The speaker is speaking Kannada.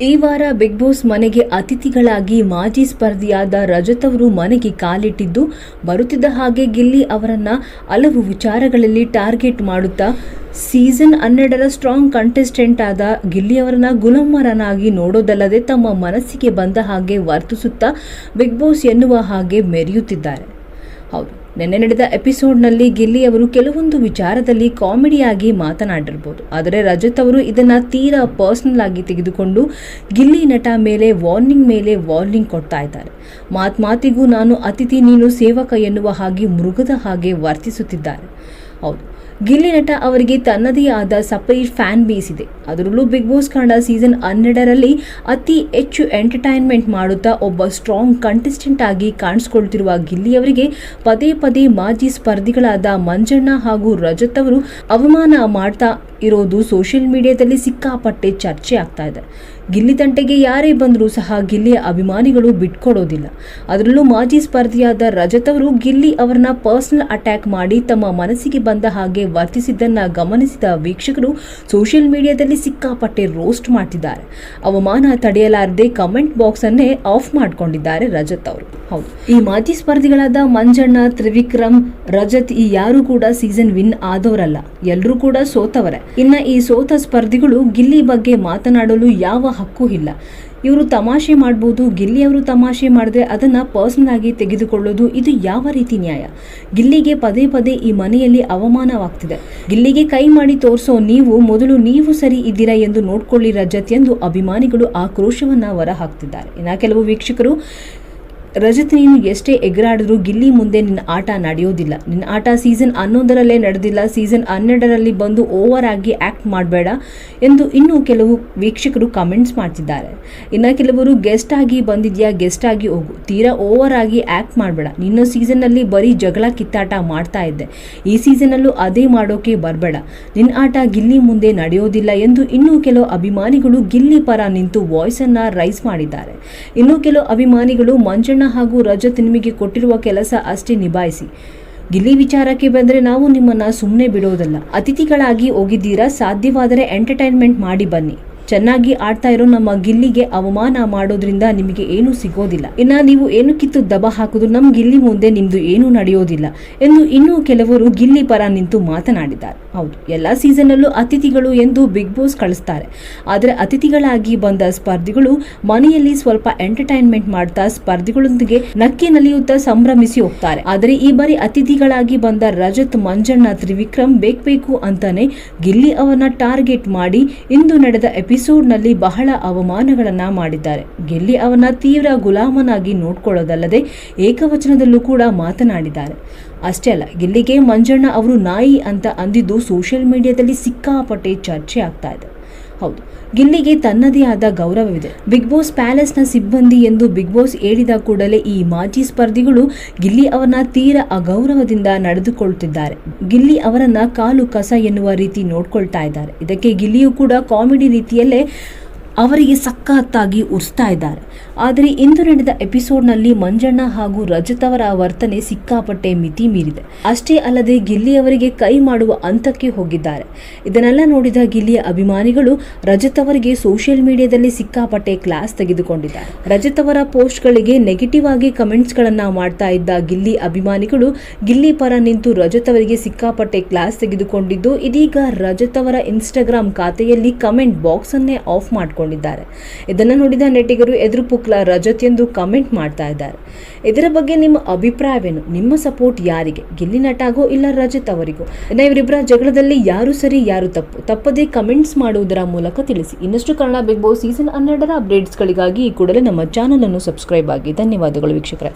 ಈ ವಾರ ಬಿಗ್ ಬಾಸ್ ಮನೆಗೆ ಅತಿಥಿಗಳಾಗಿ ಮಾಜಿ ಸ್ಪರ್ಧಿಯಾದ ರಜತ್ ಅವರು ಮನೆಗೆ ಕಾಲಿಟ್ಟಿದ್ದು, ಬರುತ್ತಿದ್ದ ಹಾಗೆ ಗಿಲ್ಲಿ ಅವರನ್ನ ಹಲವು ವಿಚಾರಗಳಲ್ಲಿ ಟಾರ್ಗೆಟ್ ಮಾಡುತ್ತಾ, ಸೀಸನ್ ಹನ್ನೆರಡರ ಸ್ಟ್ರಾಂಗ್ ಕಂಟೆಸ್ಟೆಂಟ್ ಆದ ಗಿಲ್ಲಿ ಅವರನ್ನ ಗುಲಾಮರನಾಗಿ ನೋಡೋದಲ್ಲದೆ ತಮ್ಮ ಮನಸ್ಸಿಗೆ ಬಂದ ಹಾಗೆ ವರ್ತಿಸುತ್ತಾ ಬಿಗ್ ಬಾಸ್ ಎನ್ನುವ ಹಾಗೆ ಮೆರೆಯುತ್ತಿದ್ದಾರೆ. ಹೌದು. ನಿನ್ನೆ ನಡೆದ ಎಪಿಸೋಡ್ನಲ್ಲಿ ಗಿಲ್ಲಿ ಅವರು ಕೆಲವೊಂದು ವಿಚಾರದಲ್ಲಿ ಕಾಮಿಡಿಯಾಗಿ ಮಾತನಾಡಿರ್ಬೋದು. ಆದರೆ ರಜತ್ ಅವರು ಇದನ್ನು ತೀರಾ ಪರ್ಸನಲ್ ಆಗಿ ತೆಗೆದುಕೊಂಡು ಗಿಲ್ಲಿ ನಟ ಮೇಲೆ ವಾರ್ನಿಂಗ್ ಮೇಲೆ ವಾರ್ನಿಂಗ್ ಕೊಡ್ತಾ ಇದ್ದಾರೆ. ಮಾತ್ ಮಾತಿಗೂ ನಾನು ಅತಿಥಿ ನೀನು ಸೇವಕ ಎನ್ನುವ ಹಾಗೆ ಮೃಗದ ಹಾಗೆ ವರ್ತಿಸುತ್ತಿದ್ದಾರೆ. ಹೌದು ಗಿಲ್ಲಿ ನಟ ಅವರಿಗೆ ತನ್ನದೇ ಆದ ಸಪರೇಟ್ ಫ್ಯಾನ್ ಬೇಸ್ ಇದೆ. ಅದರಲ್ಲೂ ಬಿಗ್ ಬಾಸ್ ಕನ್ನಡ ಸೀಸನ್ ಹನ್ನೆರಡರಲ್ಲಿ ಅತಿ ಹೆಚ್ಚು ಎಂಟರ್ಟೈನ್ಮೆಂಟ್ ಮಾಡುತ್ತಾ ಒಬ್ಬ ಸ್ಟ್ರಾಂಗ್ ಕಂಟೆಸ್ಟೆಂಟ್ ಆಗಿ ಕಾಣಿಸ್ಕೊಳ್ತಿರುವ ಗಿಲ್ಲಿ ಅವರಿಗೆ ಪದೇ ಪದೇ ಮಾಜಿ ಸ್ಪರ್ಧಿಗಳಾದ ಮಂಜಣ್ಣ ಹಾಗೂ ರಜತ್ ಅವರು ಅವಮಾನ ಮಾಡ್ತಾ ಇರೋದು ಸೋಷಿಯಲ್ ಮೀಡಿಯಾದಲ್ಲಿ ಸಿಕ್ಕಾಪಟ್ಟೆ ಚರ್ಚೆ ಆಗ್ತಾ ಇದೆ. ಗಿಲ್ಲಿ ತಂಟೆಗೆ ಯಾರೇ ಬಂದರೂ ಸಹ ಗಿಲ್ಲಿಯ ಅಭಿಮಾನಿಗಳು ಬಿಟ್ಕೊಡೋದಿಲ್ಲ. ಅದರಲ್ಲೂ ಮಾಜಿ ಸ್ಪರ್ಧಿಯಾದ ರಜತ್ ಅವರು ಗಿಲ್ಲಿ ಅವರನ್ನ ಪರ್ಸನಲ್ ಅಟ್ಯಾಕ್ ಮಾಡಿ ತಮ್ಮ ಮನಸ್ಸಿಗೆ ಬಂದ ಹಾಗೆ ವರ್ತಿಸಿದ್ದನ್ನು ಗಮನಿಸಿದ ವೀಕ್ಷಕರು ಸೋಷಿಯಲ್ ಮೀಡಿಯಾದಲ್ಲಿ ಸಿಕ್ಕಾಪಟ್ಟೆ ರೋಸ್ಟ್ ಮಾಡ್ತಿದ್ದಾರೆ. ಅವಮಾನ ತಡೆಯಲಾರದೆ ಕಮೆಂಟ್ ಬಾಕ್ಸನ್ನೇ ಆಫ್ ಮಾಡಿಕೊಂಡಿದ್ದಾರೆ ರಜತ್ ಅವರು. ಹೌದು. ಈ ಮಾಜಿ ಸ್ಪರ್ಧಿಗಳಾದ ಮಂಜಣ್ಣ, ತ್ರಿವಿಕ್ರಮ್, ರಜತ್ ಈ ಯಾರು ಕೂಡ ಸೀಸನ್ ವಿನ್ ಆದವರಲ್ಲ. ಎಲ್ಲರೂ ಕೂಡ ಸೋತವರೇ. ಇನ್ನ ಈ ಸೋತ ಸ್ಪರ್ಧಿಗಳು ಗಿಲ್ಲಿ ಬಗ್ಗೆ ಮಾತನಾಡಲು ಯಾವ ಹಕ್ಕು ಇಲ್ಲ. ಇವರು ತಮಾಷೆ ಮಾಡ್ಬೋದು, ಗಿಲ್ಲಿ ಅವರು ತಮಾಷೆ ಮಾಡಿದ್ರೆ ಅದನ್ನ ಪರ್ಸನಲ್ ಆಗಿ ತೆಗೆದುಕೊಳ್ಳೋದು ಇದು ಯಾವ ರೀತಿ ನ್ಯಾಯ? ಗಿಲ್ಲಿಗೆ ಪದೇ ಪದೇ ಈ ಮನೆಯಲ್ಲಿ ಅವಮಾನವಾಗ್ತಿದೆ. ಗಿಲ್ಲಿಗೆ ಕೈ ಮಾಡಿ ತೋರಿಸೋ ನೀವು, ಮೊದಲು ನೀವು ಸರಿ ಇದ್ದೀರಾ ಎಂದು ನೋಡ್ಕೊಳ್ಳಿ ರಜತ್ ಎಂದು ಅಭಿಮಾನಿಗಳು ಆಕ್ರೋಶವನ್ನ ಹೊರಹಾಕ್ತಿದ್ದಾರೆ. ಇನ್ನ ಕೆಲವು ವೀಕ್ಷಕರು ರಜತ್ ನೀನು ಎಷ್ಟೇ ಎಗರಾಡಿದ್ರೂ ಗಿಲ್ಲಿ ಮುಂದೆ ನಿನ್ನ ಆಟ ನಡೆಯೋದಿಲ್ಲ. ನಿನ್ನ ಆಟ ಸೀಸನ್ ಹನ್ನೊಂದರಲ್ಲೇ ನಡೆದಿಲ್ಲ. ಸೀಸನ್ ಹನ್ನೆರಡರಲ್ಲಿ ಬಂದು ಓವರ್ ಆಗಿ ಆ್ಯಕ್ಟ್ ಮಾಡಬೇಡ ಎಂದು ಇನ್ನೂ ಕೆಲವು ವೀಕ್ಷಕರು ಕಮೆಂಟ್ಸ್ ಮಾಡ್ತಿದ್ದಾರೆ. ಇನ್ನು ಕೆಲವರು ಗೆಸ್ಟ್ ಆಗಿ ಬಂದಿದೆಯಾ? ಗೆಸ್ಟ್ ಆಗಿ ಹೋಗು. ತೀರಾ ಓವರ್ ಆಗಿ ಆ್ಯಕ್ಟ್ ಮಾಡಬೇಡ. ನಿನ್ನ ಸೀಸನ್ನಲ್ಲಿ ಬರೀ ಜಗಳ ಕಿತ್ತಾಟ ಮಾಡ್ತಾ ಇದ್ದೆ. ಈ ಸೀಸನಲ್ಲೂ ಅದೇ ಮಾಡೋಕೆ ಬರಬೇಡ. ನಿನ್ನ ಆಟ ಗಿಲ್ಲಿ ಮುಂದೆ ನಡೆಯೋದಿಲ್ಲ ಎಂದು ಇನ್ನೂ ಕೆಲವು ಅಭಿಮಾನಿಗಳು ಗಿಲ್ಲಿ ಪರ ನಿಂತು ವಾಯ್ಸನ್ನು ರೈಸ್ ಮಾಡಿದ್ದಾರೆ. ಇನ್ನೂ ಕೆಲವು ಅಭಿಮಾನಿಗಳು ಮಂಜಣ್ಣ ಹಾಗೂ ರಜತ್ ನಿಮಗೆ ಕೊಟ್ಟಿರುವ ಕೆಲಸ ಅಷ್ಟೇ ನಿಭಾಯಿಸಿ. ಗಿಲ್ಲಿ ವಿಚಾರಕ್ಕೆ ಬಂದರೆ ನಾವು ನಿಮ್ಮನ್ನ ಸುಮ್ಮನೆ ಬಿಡೋದಲ್ಲ. ಅತಿಥಿಗಳಾಗಿ ಹೋಗಿದ್ದೀರಾ? ಸಾಧ್ಯವಾದರೆ ಎಂಟರ್ಟೈನ್ಮೆಂಟ್ ಮಾಡಿ ಬನ್ನಿ. ಚೆನ್ನಾಗಿ ಆಡ್ತಾ ಇರೋ ನಮ್ಮ ಗಿಲ್ಲಿಗೆ ಅವಮಾನ ಮಾಡೋದ್ರಿಂದ ನಿಮಗೆ ಏನು ಸಿಗೋದಿಲ್ಲ. ಇನ್ನ ನೀವು ಏನು ಕಿತ್ತು ದಬ ಹಾಕುದು ನಮ್ಮ ಗಿಲ್ಲಿ ಮುಂದೆ ನಿಮ್ದು ಏನೂ ನಡೆಯೋದಿಲ್ಲ ಎಂದು ಇನ್ನೂ ಕೆಲವರು ಗಿಲ್ಲಿ ಪರ ನಿಂತು ಮಾತನಾಡಿದ್ದಾರೆ. ಹೌದು, ಎಲ್ಲ ಸೀಸನ್ನಲ್ಲೂ ಅತಿಥಿಗಳು ಎಂದು ಬಿಗ್ ಬಾಸ್ ಕಳಿಸ್ತಾರೆ. ಆದರೆ ಅತಿಥಿಗಳಾಗಿ ಬಂದ ಸ್ಪರ್ಧಿಗಳು ಮನೆಯಲ್ಲಿ ಸ್ವಲ್ಪ ಎಂಟರ್ಟೈನ್ಮೆಂಟ್ ಮಾಡ್ತಾ ಸ್ಪರ್ಧಿಗಳೊಂದಿಗೆ ನಕ್ಕಿ ನಲಿಯುತ್ತಾ ಸಂಭ್ರಮಿಸಿ ಹೋಗ್ತಾರೆ. ಆದರೆ ಈ ಬಾರಿ ಅತಿಥಿಗಳಾಗಿ ಬಂದ ರಜತ್, ಮಂಜಣ್ಣ, ತ್ರಿವಿಕ್ರಮ್ ಬೇಕಬೇಕು ಅಂತಾನೆ ಗಿಲ್ಲಿ ಅವರನ್ನ ಟಾರ್ಗೆಟ್ ಮಾಡಿ ಇಂದು ನಡೆದ ಎಪಿಸೋಡ್ನಲ್ಲಿ ಬಹಳ ಅವಮಾನಗಳನ್ನು ಮಾಡಿದ್ದಾರೆ. ಗೆಲ್ಲಿ ಅವನ ತೀವ್ರ ಗುಲಾಮನಾಗಿ ನೋಡ್ಕೊಳ್ಳೋದಲ್ಲದೆ ಏಕವಚನದಲ್ಲೂ ಕೂಡ ಮಾತನಾಡಿದ್ದಾರೆ. ಅಷ್ಟೇ ಅಲ್ಲ, ಗೆಲ್ಲಿಗೆ ಮಂಜಣ್ಣ ಅವರು ನಾಯಿ ಅಂತ ಅಂದಿದ್ದು ಸೋಷಿಯಲ್ ಮೀಡಿಯಾದಲ್ಲಿ ಸಿಕ್ಕಾಪಟ್ಟೆ ಚರ್ಚೆ ಆಗ್ತಾ ಇದೆ. ಹೌದು. ಗಿಲ್ಲಿಗೆ ತನ್ನದೇ ಆದ ಗೌರವವಿದೆ. ಬಿಗ್ ಬಾಸ್ ಪ್ಯಾಲೇಸ್ನ ಸಿಬ್ಬಂದಿ ಎಂದು ಬಿಗ್ ಬಾಸ್ ಹೇಳಿದ ಕೂಡಲೇ ಈ ಮಾಜಿ ಸ್ಪರ್ಧಿಗಳು ಗಿಲ್ಲಿ ಅವರನ್ನ ತೀರ ಅಗೌರವದಿಂದ ನಡೆದುಕೊಳ್ತಿದ್ದಾರೆ. ಗಿಲ್ಲಿ ಅವರನ್ನ ಕಾಲು ಕಸ ಎನ್ನುವ ರೀತಿ ನೋಡ್ಕೊಳ್ತಾ ಇದ್ದಾರೆ. ಇದಕ್ಕೆ ಗಿಲ್ಲಿಯು ಕೂಡ ಕಾಮಿಡಿ ರೀತಿಯಲ್ಲೇ ಅವರಿಗೆ ಸಖತ್ತಾಗಿ ಉರ್ಸ್ತಾ ಇದ್ದಾರೆ. ಆದರೆ ಇಂದು ನಡೆದ ಎಪಿಸೋಡ್ನಲ್ಲಿ ಮಂಜಣ್ಣ ಹಾಗೂ ರಜತ್ ಅವರ ವರ್ತನೆ ಸಿಕ್ಕಾಪಟ್ಟೆ ಮಿತಿ ಮೀರಿದೆ. ಅಷ್ಟೇ ಅಲ್ಲದೆ ಗಿಲ್ಲಿ ಅವರಿಗೆ ಕೈ ಮಾಡುವ ಹಂತಕ್ಕೆ ಹೋಗಿದ್ದಾರೆ. ಇದನ್ನೆಲ್ಲ ನೋಡಿದ ಗಿಲ್ಲಿಯ ಅಭಿಮಾನಿಗಳು ರಜತ್ ಅವರಿಗೆ ಸೋಷಿಯಲ್ ಮೀಡಿಯಾದಲ್ಲಿ ಸಿಕ್ಕಾಪಟ್ಟೆ ಕ್ಲಾಸ್ ತೆಗೆದುಕೊಂಡಿದ್ದಾರೆ. ರಜತ್ ಅವರ ಪೋಸ್ಟ್ಗಳಿಗೆ ನೆಗೆಟಿವ್ ಆಗಿ ಕಮೆಂಟ್ಸ್ಗಳನ್ನು ಮಾಡ್ತಾ ಇದ್ದ ಗಿಲ್ಲಿ ಅಭಿಮಾನಿಗಳು ಗಿಲ್ಲಿ ಪರ ನಿಂತು ರಜತ್ ಅವರಿಗೆ ಸಿಕ್ಕಾಪಟ್ಟೆ ಕ್ಲಾಸ್ ತೆಗೆದುಕೊಂಡಿದ್ದು, ಇದೀಗ ರಜತ್ ಅವರ ಇನ್ಸ್ಟಾಗ್ರಾಮ್ ಖಾತೆಯಲ್ಲಿ ಕಮೆಂಟ್ ಬಾಕ್ಸ್ ಅನ್ನೇ ಆಫ್ ಮಾಡಿಕೊಂಡಿದ್ದಾರೆ ಇದನ್ನು ನೋಡಿದ ನೆಟಿಗರು ಎದುರು ಪುಕ್ಲ ರಜತ್ ಎಂದು ಕಮೆಂಟ್ ಮಾಡ್ತಾ ಇದ್ದಾರೆ. ಇದರ ಬಗ್ಗೆ ನಿಮ್ಮ ಅಭಿಪ್ರಾಯವೇನು? ನಿಮ್ಮ ಸಪೋರ್ಟ್ ಯಾರಿಗೆ? ಗಿಲ್ಲಿ ನಟಾಗೋ ಇಲ್ಲ ರಜತ್ ಅವರಿಗೋ? ಇನ್ನು ಇವರಿಬ್ಬರ ಜಗಳದಲ್ಲಿ ಯಾರು ಸರಿ, ಯಾರು ತಪ್ಪು? ತಪ್ಪದೇ ಕಮೆಂಟ್ಸ್ ಮಾಡುವುದರ ಮೂಲಕ ತಿಳಿಸಿ. ಇನ್ನಷ್ಟು ಕನ್ನಡ ಬಿಗ್ ಬಾಸ್ ಸೀಸನ್ ಹನ್ನೆರಡರ ಅಪ್ಡೇಟ್ಸ್ಗಳಿಗಾಗಿ ಈ ಕೂಡಲೇ ನಮ್ಮ ಚಾನಲ್ ಅನ್ನು ಸಬ್ಸ್ಕ್ರೈಬ್ ಆಗಿ. ಧನ್ಯವಾದಗಳು ವೀಕ್ಷಕರೇ.